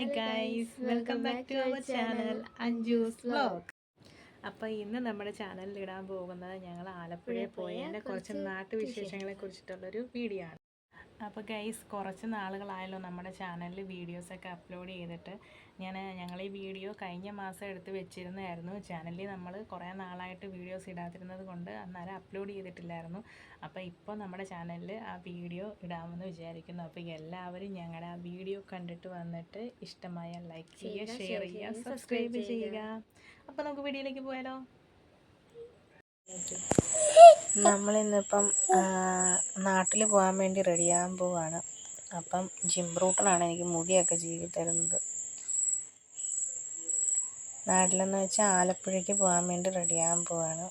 Hi guys welcome back to our channel Anju's vlog അപ്പോൾ ഇന്ന് നമ്മുടെ ചാനലിൽ ഇടാൻ പോകുന്നത് ഞങ്ങൾ ആലപ്പുഴയിൽ പോയതിന്റെ കുറച്ച് നാട്ടുവിശേഷങ്ങളെ കുറിച്ചിട്ടുള്ളൊരു വീഡിയോ ആണ്. അപ്പോൾ ഗൈസ് കുറച്ച് നാളുകളായല്ലോ നമ്മുടെ ചാനലിൽ വീഡിയോസൊക്കെ അപ്ലോഡ് ചെയ്തിട്ട്. ഞാൻ ഞങ്ങൾ ഈ വീഡിയോ കഴിഞ്ഞ മാസം എടുത്ത് വെച്ചിരുന്നതായിരുന്നു. ചാനലിൽ നമ്മൾ കുറേ നാളായിട്ട് വീഡിയോസ് ഇടാതിരുന്നത് കൊണ്ട് അന്നേരം അപ്ലോഡ് ചെയ്തിട്ടില്ലായിരുന്നു. അപ്പോൾ ഇപ്പോൾ നമ്മുടെ ചാനലിൽ ആ വീഡിയോ ഇടാമെന്ന് വിചാരിക്കുന്നു. അപ്പോൾ എല്ലാവരും ഞങ്ങളുടെ ആ വീഡിയോ കണ്ടിട്ട് വന്നിട്ട് ഇഷ്ടമായ ലൈക്ക് ചെയ്യുക ഷെയർ ചെയ്യുക സബ്സ്ക്രൈബ് ചെയ്യുക. അപ്പോൾ നമുക്ക് വീഡിയോയിലേക്ക് പോയാലോ? നമ്മളിന്നിപ്പം നാട്ടിൽ പോകാൻ വേണ്ടി റെഡിയാകാൻ പോവാണ്. അപ്പം ജിം ജിംബ്രൂട്ടനാണ് എനിക്ക് മുടിയൊക്കെ ചീകി തരുന്നത്. നാട്ടിലെന്ന് വെച്ചാൽ ആലപ്പുഴയ്ക്ക് പോകാൻ വേണ്ടി റെഡിയാകാൻ പോവാണ്.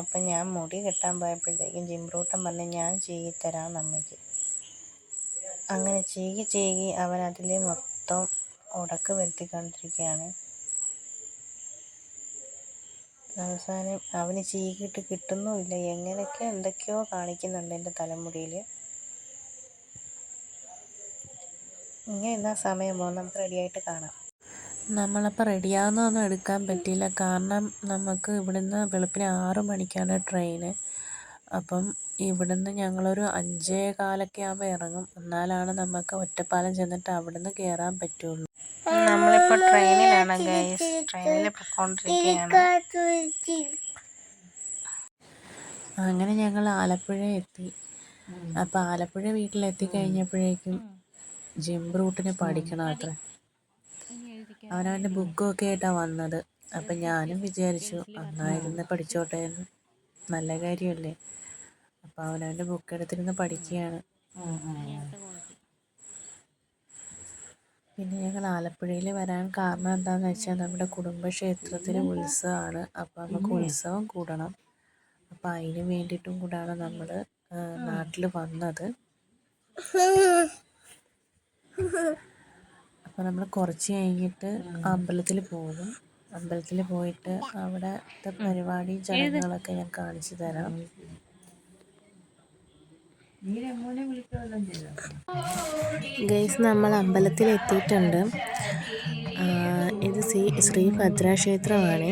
അപ്പം ഞാൻ മുടി കെട്ടാൻ പോയപ്പോഴത്തേക്കും ജിംബ്രൂട്ടൻ പറഞ്ഞ് ഞാൻ ചീകി തരാം അമ്മയ്ക്ക്. അങ്ങനെ ചീകി ചീകി അവൻ മൊത്തം ഉടക്ക് വരുത്തിക്കൊണ്ടിരിക്കുകയാണ്. അവസാനം അവന് ചീകിട്ട് കിട്ടുന്നുമില്ല. എങ്ങനെയൊക്കെ എന്തൊക്കെയോ കാണിക്കുന്നുണ്ട് എന്റെ തലമുടിയിൽ. ഇങ്ങനെ എന്നാ സമയം? പോകും നമുക്ക് റെഡിയായിട്ട് കാണാം. നമ്മളപ്പോൾ റെഡിയാകുന്നതൊന്നും എടുക്കാൻ പറ്റിയില്ല. കാരണം നമുക്ക് ഇവിടുന്ന് വെളുപ്പിന് ആറ് മണിക്കാണ് ട്രെയിന് അപ്പം ഇവിടുന്ന് ഞങ്ങളൊരു അഞ്ചേ കാലൊക്കെ ആകുമ്പോൾ ഇറങ്ങും. എന്നാലാണ് നമുക്ക് ഒറ്റപ്പാലം ചെന്നിട്ട് അവിടുന്ന് കയറാൻ പറ്റുള്ളൂ. നമ്മളിപ്പോൾ ട്രെയിനിലാണ് ഗൈസ് ട്രെയിനിൽ പൊയ്ക്കൊണ്ടിരിക്കുകയാണ്. അങ്ങനെ ഞങ്ങൾ ആലപ്പുഴ എത്തി. അപ്പൊ ആലപ്പുഴ വീട്ടിലെത്തി കഴിഞ്ഞപ്പോഴേക്കും ജിം റൂട്ടിന് പഠിക്കണം അത്ര. അവനവന്റെ ബുക്കൊക്കെ ആയിട്ടാണ് വന്നത്. അപ്പം ഞാനും വിചാരിച്ചു അന്നായിരുന്ന് പഠിച്ചോട്ടെ എന്ന്. നല്ല കാര്യമല്ലേ? അപ്പോൾ അവനവന്റെ ബുക്ക് എടുത്തിരുന്ന് പഠിക്കുകയാണ് പിന്നെ ഞങ്ങൾ ആലപ്പുഴയിൽ വരാൻ കാരണം എന്താണെന്ന് വെച്ചാൽ നമ്മുടെ കുടുംബക്ഷേത്രത്തിൽ ഉത്സവമാണ് അപ്പോൾ നമുക്ക് ഉത്സവം കൂടണം. അപ്പോൾ അതിന് വേണ്ടിയിട്ടും കൂടാണ് നമ്മൾ നാട്ടിൽ വന്നത്. അപ്പോൾ നമ്മൾ കുറച്ച് കഴിഞ്ഞിട്ട് അമ്പലത്തിൽ പോകും. അമ്പലത്തിൽ പോയിട്ട് അവിടുത്തെ പരിപാടിയും ചടങ്ങുകളൊക്കെ ഞാൻ കാണിച്ചു തരാം. ഗൈസ് നമ്മൾ അമ്പലത്തിൽ എത്തിയിട്ടുണ്ട്. ഇത് ശ്രീ ശ്രീ ഭദ്രാക്ഷേത്രമാണ്.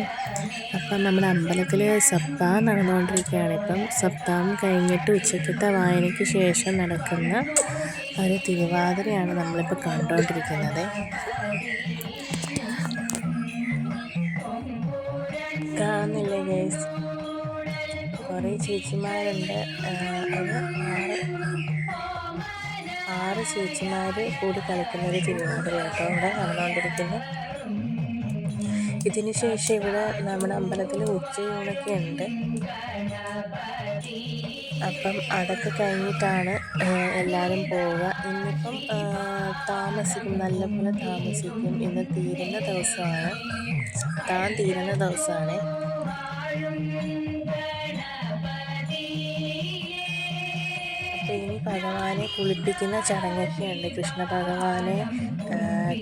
അപ്പം നമ്മൾ അമ്പലത്തിൽ സപ്താഹം നടന്നുകൊണ്ടിരിക്കുകയാണ്. ഇപ്പം സപ്താഹം കഴിഞ്ഞിട്ട് ഉച്ചക്കത്തെ വായനയ്ക്ക് ശേഷം നടക്കുന്ന ഒരു തിരുവാതിരയാണ് നമ്മളിപ്പോൾ കണ്ടുകൊണ്ടിരിക്കുന്നത്. കാണുന്നില്ലേ ഗൈസ് കുറേ ചേച്ചിമാരുണ്ട്. അത് ആറ് ആറ് ചേച്ചിമാർ കൂടി കളിക്കുന്ന ഒരു തിരുവനന്തപുരം കേട്ടോ. ഇവിടെ നടന്നുകൊണ്ടിരിക്കുന്നു ഇതിന് ശേഷം ഇവിടെ നമ്മുടെ അമ്പലത്തിൽ ഉച്ചയൂണൊക്കെ ഉണ്ട്. അപ്പം അതൊക്കെ കഴിഞ്ഞിട്ടാണ് എല്ലാവരും പോവുക. ഇന്നിപ്പം താമസിക്കും നല്ലപോലെ താമസിക്കും. ഇന്ന് തീരുന്ന ദിവസമാണ്. താൻ തീരുന്ന ദിവസമാണ്. ഭഗവാനെ കുളിപ്പിക്കുന്ന ചടങ്ങൊക്കെയുണ്ട്. കൃഷ്ണ ഭഗവാനെ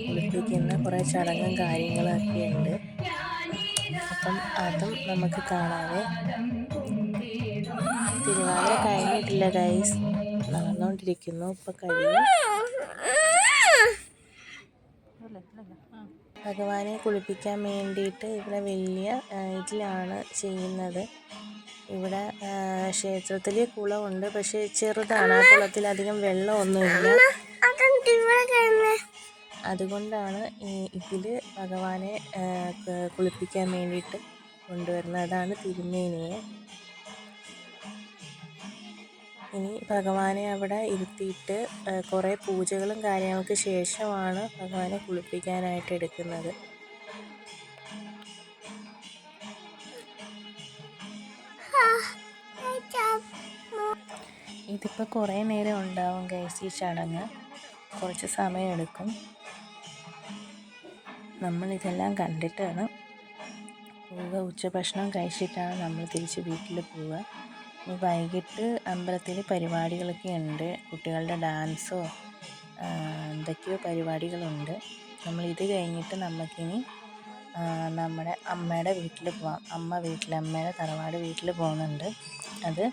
കുളിപ്പിക്കുന്ന കുറേ ചടങ്ങും കാര്യങ്ങളൊക്കെ ഉണ്ട് അപ്പം അതും നമുക്ക് കാണാവേ. തിരുവാതിര കഴിഞ്ഞിട്ടില്ല ഗൈസ് നടന്നുകൊണ്ടിരിക്കുന്നു ഇപ്പം കഴിയും. ഭഗവാനെ കുളിപ്പിക്കാൻ വേണ്ടിയിട്ട് ഇവിടെ വലിയ ഇതിലാണ് ചെയ്യുന്നത്. ഇവിടെ ക്ഷേത്രത്തിൽ കുളമുണ്ട്. പക്ഷേ ചെറുതാണ്. ആ കുളത്തിൽ അധികം വെള്ളമൊന്നുമില്ല. അതുകൊണ്ടാണ് ഇതിൽ ഭഗവാനെ കുളിപ്പിക്കാൻ വേണ്ടിയിട്ട് കൊണ്ടുവരുന്നത്. അതാണ് തിരുമേനിയെ. ഇനി ഭഗവാനെ അവിടെ ഇരുത്തിയിട്ട് കുറേ പൂജകളും കാര്യങ്ങൾക്ക് ശേഷമാണ് ഭഗവാനെ കുളിപ്പിക്കാനായിട്ട് എടുക്കുന്നത്. ഇതിപ്പോൾ കുറേ നേരം ഉണ്ടാവും ഗൈസ് ഈ ചടങ്ങ്. കുറച്ച് സമയമെടുക്കും. നമ്മളിതെല്ലാം കണ്ടിട്ടാണ് പോവുക ഉച്ചഭക്ഷണം കഴിച്ചിട്ടാണ് നമ്മൾ തിരിച്ച് വീട്ടിൽ പോവുക. ഇനി വൈകിട്ട് അമ്പലത്തിൽ പരിപാടികളൊക്കെ ഉണ്ട്. കുട്ടികളുടെ ഡാൻസോ എന്തൊക്കെയോ പരിപാടികളുണ്ട്. നമ്മൾ ഇത് കഴിഞ്ഞിട്ട് നമുക്കിനി നമ്മുടെ അമ്മയുടെ വീട്ടിൽ പോവാം. അമ്മ വീട്ടിൽ അമ്മയുടെ തറവാട് വീട്ടിൽ പോകുന്നുണ്ട്. അത്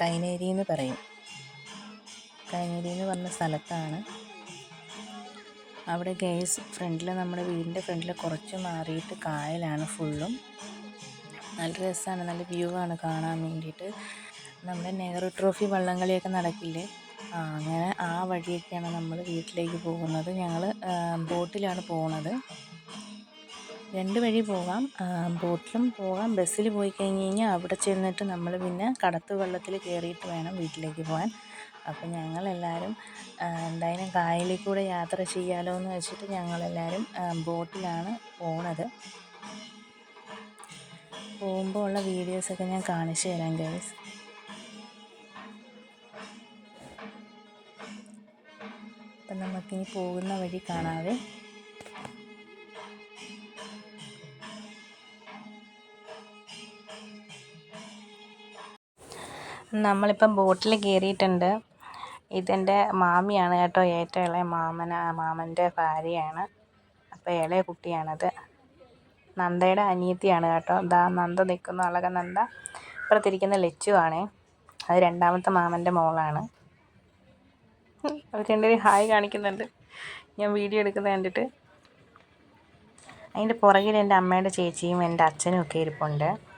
കൈനേരി എന്ന് പറയും. കൈനേരി എന്ന് പറഞ്ഞ സ്ഥലത്താണ്. അവിടെ ഗേസ് ഫ്രണ്ടിൽ നമ്മുടെ വീടിന്റെ ഫ്രണ്ടിൽ കുറച്ച് മാറിയിട്ട് കായലാണ് ഫുള്ളും നല്ല രസമാണ് നല്ല വ്യൂ ആണ് കാണാൻ വേണ്ടിയിട്ട്. നമ്മുടെ നെഹ്റു ട്രോഫി വള്ളംകളിയൊക്കെ നടക്കില്ലേ? അങ്ങനെ ആ വഴിയൊക്കെയാണ് നമ്മൾ വീട്ടിലേക്ക് പോകുന്നത്. ഞങ്ങൾ ബോട്ടിലാണ് പോകുന്നത് രണ്ട് വഴി പോകാം. ബോട്ടിലും പോകാം. ബസ്സിൽ പോയി കഴിഞ്ഞ് കഴിഞ്ഞാൽ അവിടെ ചെന്നിട്ട് നമ്മൾ പിന്നെ കടത്ത് വെള്ളത്തിൽ കയറിയിട്ട് വേണം വീട്ടിലേക്ക് പോകാൻ. അപ്പോൾ ഞങ്ങളെല്ലാവരും എന്തായാലും കായലിൽ കൂടെ യാത്ര ചെയ്യാലോ എന്ന് വെച്ചിട്ട് ഞങ്ങളെല്ലാവരും ബോട്ടിലാണ് പോണത്. പോകുമ്പോൾ ഉള്ള വീഡിയോസൊക്കെ ഞാൻ കാണിച്ചു തരാം ഗൈസ് അപ്പം നമുക്കിനി പോകുന്ന വഴി കാണാവേ. നമ്മളിപ്പം ബോട്ടിൽ കയറിയിട്ടുണ്ട്. ഇതെന്റെ മാമിയാണ് കേട്ടോ ഏറ്റവും ഇളയ മാമന മാമന്റെ ഭാര്യയാണ്. അപ്പോൾ ഇളയ കുട്ടിയാണത്. നന്ദയുടെ അനിയത്തിയാണ് കേട്ടോ. ദാ നന്ദ നിൽക്കുന്നു. അളക നന്ദ ഇപ്പുറത്തിരിക്കുന്ന ലച്ചു ആണേ. അത് രണ്ടാമത്തെ മാമന്റെ മോളാണ്. അവർ രണ്ടുപേരും ഹായ് കാണിക്കുന്നുണ്ട്. ഞാൻ വീഡിയോ എടുക്കുന്നത് കണ്ടിട്ട്. അതിന്റെ പുറകിൽ എന്റെ അമ്മയുടെ ചേച്ചിയും എന്റെ അച്ഛനും ഒക്കെ ഇരിപ്പുണ്ട്.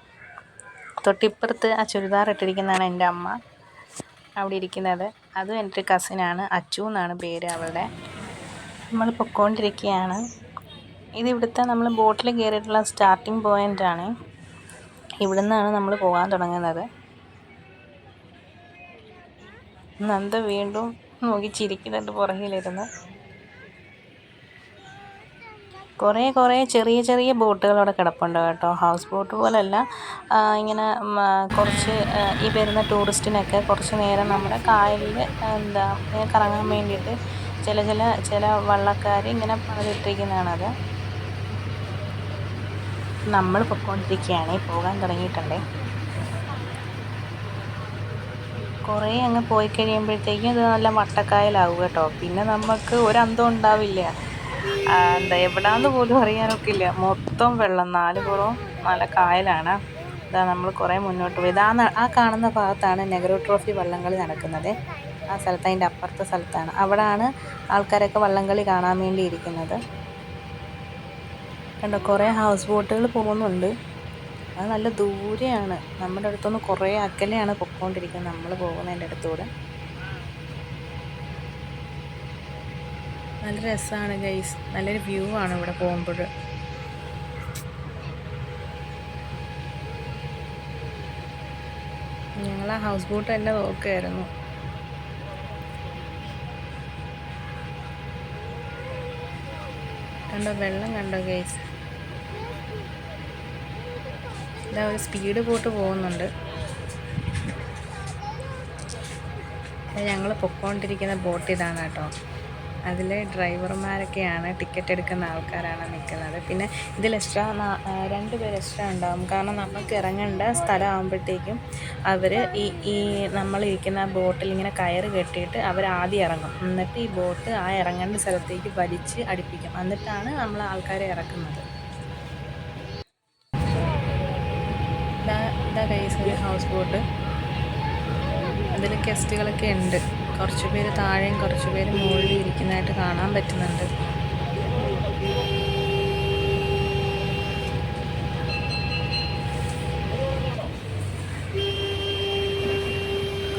തൊട്ടിപ്പുറത്ത് ആ ചുരിദാർ ഇട്ടിരിക്കുന്നതാണ് എന്റെ അമ്മ. അവിടെ ഇരിക്കുന്നത്. അതും എന്റെ കസിനാണ് അച്ചു എന്നാണ് പേര് അവളുടെ. നമ്മൾ പൊക്കോണ്ടിരിക്കുകയാണ്. ഇത് ഇവിടുത്തെ നമ്മൾ ബോട്ടിൽ കയറിയിട്ടുള്ള സ്റ്റാർട്ടിങ് പോയിന്റ് ആണ്. ഇവിടെ നിന്നാണ് നമ്മൾ പോകാൻ തുടങ്ങുന്നത്. നന്ദ വീണ്ടും നോക്കി ചിരിക്കുന്നുണ്ട് പുറകിലിരുന്ന്. കുറേ കുറേ ചെറിയ ചെറിയ ബോട്ടുകൾ അവിടെ കിടപ്പുണ്ട് കേട്ടോ. ഹൗസ് ബോട്ട് പോലല്ല. ആ, ഇങ്ങനെ കുറച്ച് ഈ വരുന്ന ടൂറിസ്റ്റിനൊക്കെ കുറച്ച് നേരം നമ്മുടെ കായലിൽ എന്താ ഇങ്ങനെ കറങ്ങാൻ വേണ്ടിയിട്ട് ചില ചില ചില വള്ളക്കാർ ഇങ്ങനെ പണിതിട്ടിരിക്കുന്നതാണത് നമ്മൾ പൊയ്ക്കൊണ്ടിരിക്കുകയാണ് പോകാൻ തുടങ്ങിയിട്ടുണ്ടേ. കുറേ അങ്ങ് പോയി കഴിയുമ്പോഴത്തേക്കും ഇത് നല്ല വട്ടക്കായലാവും കേട്ടോ. പിന്നെ നമുക്ക് ഒരന്തം ഉണ്ടാവില്ല. എന്താ എവിടാന്ന് പോലും അറിയാനൊക്കില്ല മൊത്തം വെള്ളം നാല് പുറവും നല്ല കായലാണ്. ഇതാ നമ്മൾ കുറേ മുന്നോട്ട് പോയി. ഇതാ ആ കാണുന്ന ഭാഗത്താണ് നെഹ്റു ട്രോഫി വള്ളംകളി നടക്കുന്നത്. ആ സ്ഥലത്ത് അതിന്റെ അപ്പുറത്തെ സ്ഥലത്താണ്. അവിടാണ് ആൾക്കാരൊക്കെ വള്ളംകളി കാണാൻ വേണ്ടി ഇരിക്കുന്നത്. കണ്ടോ കുറേ ഹൗസ് ബോട്ടുകൾ പോകുന്നുണ്ട്. അത് നല്ല ദൂരെയാണ്. നമ്മുടെ അടുത്തുനിന്ന് കുറേ അകലെയാണ് പൊയ്ക്കൊണ്ടിരിക്കുന്നത് നമ്മൾ പോകുന്നതിന്റെ അടുത്തൂടെ. നല്ല രസമാണ് ഗൈസ് നല്ലൊരു വ്യൂ ആണ് ഇവിടെ പോകുമ്പോൾ. ഞങ്ങൾ ആ ഹൗസ് ബോട്ട് തന്നെ നോക്കുമായിരുന്നു കണ്ടോ വെള്ളം കണ്ടോ ഗൈസ് ഇതാ ഒരു സ്പീഡ് ബോട്ട് പോകുന്നുണ്ട്. ഞങ്ങൾ പൊക്കോണ്ടിരിക്കുന്ന ബോട്ട് ഇതാണ് കേട്ടോ. അതിൽ ഡ്രൈവർമാരൊക്കെയാണ് ടിക്കറ്റ് എടുക്കുന്ന ആൾക്കാരാണ് നിൽക്കുന്നത് പിന്നെ ഇതിൽ എക്സ്ട്രാ രണ്ട് പേര് എക്സ്ട്രാ ഉണ്ടാകും കാരണം നമുക്ക് ഇറങ്ങേണ്ട സ്ഥലമാകുമ്പോഴത്തേക്കും അവർ ഈ ഈ നമ്മളിരിക്കുന്ന ബോട്ടിൽ ഇങ്ങനെ കയറ് കെട്ടിയിട്ട് അവർ ആദ്യം ഇറങ്ങും. എന്നിട്ട് ഈ ബോട്ട് ആ ഇറങ്ങേണ്ട സ്ഥലത്തേക്ക് വലിച്ച് അടുപ്പിക്കും. എന്നിട്ടാണ് നമ്മൾ ആൾക്കാരെ ഇറക്കുന്നത്. ഹൗസ് ബോട്ട് അതിൽ ഗസ്റ്റുകളൊക്കെ ഉണ്ട്. കുറച്ച് പേര് താഴെയും കുറച്ച് പേര് മുകളിൽ ഇരിക്കുന്നതായിട്ട് കാണാൻ പറ്റുന്നുണ്ട്.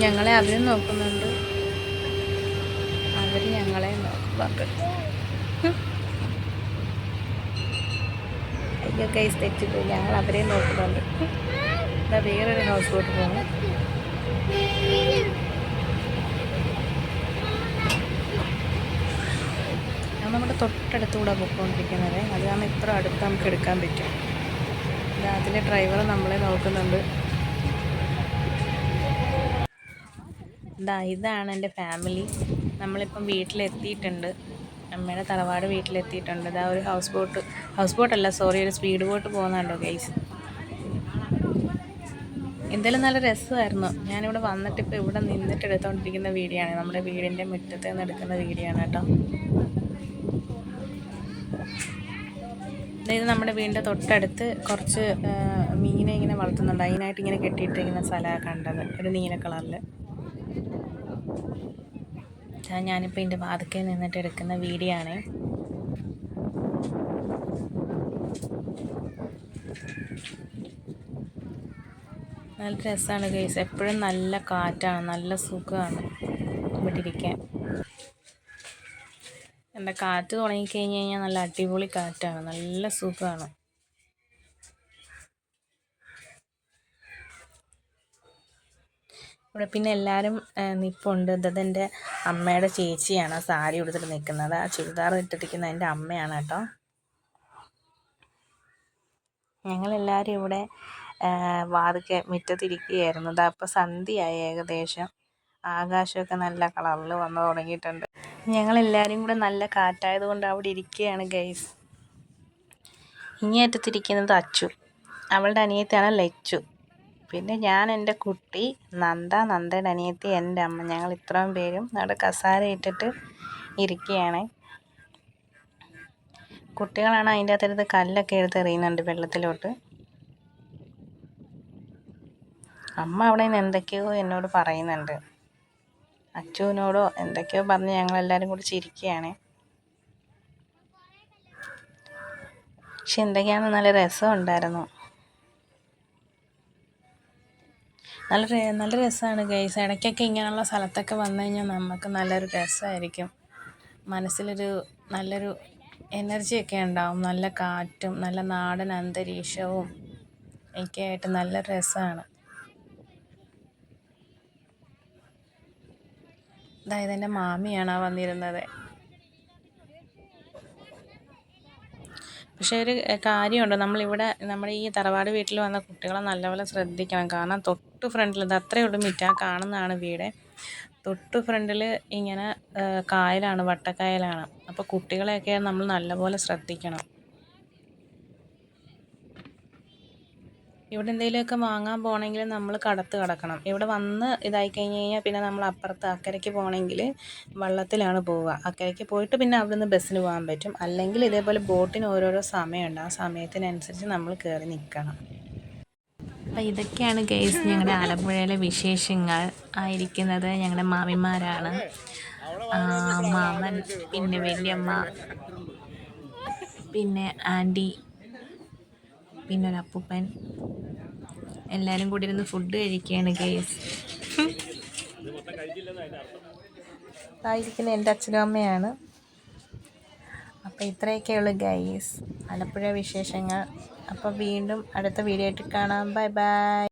ഞങ്ങളെ അവരും നോക്കുന്നുണ്ട്. അവർ ഞങ്ങളെ നോക്കുന്നുണ്ട്. കൈസ് തെറ്റിപ്പോയി. ഞങ്ങൾ അവരെ നോക്കുന്നുണ്ട്. വേറൊരു ഹൗസ് ബോട്ട് പോകുന്നു അത് നമ്മുടെ തൊട്ടടുത്തുകൂടെ പോയിക്കൊണ്ടിരിക്കുന്നത് അത് കാരണം ഇത്ര അടുത്ത് നമുക്ക് എടുക്കാൻ പറ്റും. അതിലെ ഡ്രൈവർ നമ്മളെ നോക്കുന്നുണ്ട്. ഇതാ ഇതാണ് എന്റെ ഫാമിലി. നമ്മളിപ്പം വീട്ടിലെത്തിയിട്ടുണ്ട്. അമ്മയുടെ തറവാട് വീട്ടിലെത്തിയിട്ടുണ്ട്. ഇതാ ഒരു ഹൗസ് ബോട്ട്. ഹൗസ് ബോട്ടല്ല സോറി ഒരു സ്പീഡ് ബോട്ട് പോകുന്നുണ്ടോ ഗൈസ്? എന്തായാലും നല്ല രസമായിരുന്നു. ഞാനിവിടെ വന്നിട്ട് ഇപ്പോൾ ഇവിടെ നിന്നിട്ട് എടുത്തുകൊണ്ടിരിക്കുന്ന വീഡിയോ ആണ്. നമ്മുടെ വീടിന്റെ മുറ്റത്ത് നിന്ന് എടുക്കുന്ന വീഡിയോ ആണ് കേട്ടോ. ഇത് നമ്മുടെ വീടിന്റെ തൊട്ടടുത്ത് കുറച്ച് മീനെ ഇങ്ങനെ വളർത്തുന്നുണ്ട്. അതിനായിട്ട് ഇങ്ങനെ കെട്ടിയിട്ടിരിക്കുന്ന സ്ഥലമാണ് കണ്ടത് ഒരു നീല കളറിൽ ഞാനിപ്പോൾ എന്റെ വാതിക്കൽ നിന്നിട്ട് എടുക്കുന്ന വീഡിയോ ആണ് നല്ല രസമാണ് കേസ് എപ്പോഴും നല്ല കാറ്റാണ് നല്ല സുഖമാണ് ഇവിടെ എന്റെ കാറ്റ് തുടങ്ങിക്കഴിഞ്ഞ് കഴിഞ്ഞാൽ നല്ല അടിപൊളി കാറ്റാണ്. നല്ല സുഖമാണ് ഇവിടെ പിന്നെ എല്ലാവരും നിൽപ്പുണ്ട് എന്റെ അമ്മയുടെ ചേച്ചിയാണ് സാരി ഉടുത്തിട്ട് നിൽക്കുന്നത്. ആ ചുരിദാർ ഇട്ടിരിക്കുന്നത് എന്റെ അമ്മയാണ് കേട്ടോ. ഞങ്ങളെല്ലാവരും ഇവിടെ വാതുക്കെ മുറ്റത്തിരിക്കുകയായിരുന്നു. അപ്പോൾ സന്ധ്യയായി ഏകദേശം. ആകാശമൊക്കെ നല്ല കളറിൽ വന്നു തുടങ്ങിയിട്ടുണ്ട്. ഞങ്ങളെല്ലാവരും കൂടെ നല്ല കാറ്റായത് കൊണ്ട് അവിടെ ഇരിക്കുകയാണ് ഗൈസ് ഇങ്ങേറ്റത്തിരിക്കുന്നത് അച്ചു. അവളുടെ അനിയത്തിയാണ് ലച്ചു. പിന്നെ ഞാൻ എന്റെ കുട്ടി നന്ദ. നന്ദയുടെ അനിയത്തി എന്റെ അമ്മ. ഞങ്ങൾ ഇത്രയും പേരും അവിടെ കസാര ഇട്ടിട്ട് ഇരിക്കുകയാണ്. കുട്ടികളാണ് അതിന്റെ അകത്തെടുത്ത് കല്ലൊക്കെ എടുത്ത് എറിയുന്നുണ്ട് വെള്ളത്തിലോട്ട്. അമ്മ അവിടെ നിന്ന് എന്തൊക്കെയോ എന്നോട് പറയുന്നുണ്ട്. അച്ചുവിനോടോ എന്തൊക്കെയോ പറഞ്ഞ് ഞങ്ങളെല്ലാവരും കൂടി ചിരിക്കുകയാണ്. പക്ഷെ എന്തൊക്കെയാണ് നല്ല രസമുണ്ടായിരുന്നു നല്ല നല്ല രസമാണ് ഗൈസ് ഇടയ്ക്കൊക്കെ ഇങ്ങനെയുള്ള സ്ഥലത്തൊക്കെ വന്നു കഴിഞ്ഞാൽ നമുക്ക് നല്ലൊരു രസമായിരിക്കും. മനസ്സിലൊരു നല്ലൊരു എനർജിയൊക്കെ ഉണ്ടാവും. നല്ല കാറ്റും നല്ല നാടൻ അന്തരീക്ഷവും ഒക്കെ ആയിട്ട് നല്ല രസമാണ്. അതായത് എന്റെ മാമിയാണ് വന്നിരുന്നത്. പക്ഷേ ഒരു കാര്യമുണ്ട്. നമ്മളിവിടെ നമ്മുടെ ഈ തറവാട് വീട്ടിൽ വന്ന കുട്ടികളെ നല്ലപോലെ ശ്രദ്ധിക്കണം. കാരണം തൊട്ട് ഫ്രണ്ടിൽ ഇത് അത്രയേ ഉള്ളൂ മിറ്റ കാണുന്നതാണ് വീട്. തൊട്ട് ഫ്രണ്ടിൽ ഇങ്ങനെ കായലാണ് വട്ടക്കായലാണ്. അപ്പോൾ കുട്ടികളെയൊക്കെ നമ്മൾ നല്ലപോലെ ശ്രദ്ധിക്കണം. ഇവിടെ എന്തെങ്കിലുമൊക്കെ വാങ്ങാൻ പോകണമെങ്കിൽ നമ്മൾ കടത്ത് കിടക്കണം. ഇവിടെ വന്ന് ഇതായി കഴിഞ്ഞ് കഴിഞ്ഞാൽ പിന്നെ നമ്മൾ അപ്പുറത്ത് അക്കരയ്ക്ക് പോകണമെങ്കിൽ വള്ളത്തിലാണ് പോവുക. അക്കരയ്ക്ക് പോയിട്ട് പിന്നെ അവിടെ നിന്ന് ബസ്സിന് പോകാൻ പറ്റും. അല്ലെങ്കിൽ ഇതേപോലെ ബോട്ടിന് ഓരോരോ സമയമുണ്ട്. ആ സമയത്തിനനുസരിച്ച് നമ്മൾ കയറി നിൽക്കണം. അപ്പോൾ ഇതൊക്കെയാണ് ഗൈസ് ഞങ്ങളുടെ ആലപ്പുഴയിലെ വിശേഷങ്ങൾ. ആയിരിക്കുന്നത് ഞങ്ങളുടെ മാമിമാരാണ്. മാമൻ പിന്നെ വല്യമ്മ പിന്നെ ആന്റി പിന്നെ ഒരു അപ്പൂപ്പൻ. എല്ലാവരും കൂടി ഇരുന്ന് ഫുഡ് കഴിക്കുകയാണ് ഗേസ് ആയിരിക്കുന്ന എന്റെ അച്ഛനും അമ്മയാണ്. അപ്പോൾ ഇത്രയൊക്കെയുള്ളൂ ഗൈസ് ആലപ്പുഴ വിശേഷങ്ങൾ. അപ്പോൾ വീണ്ടും അടുത്ത വീഡിയോ ആയിട്ട് കാണാം. Bye bye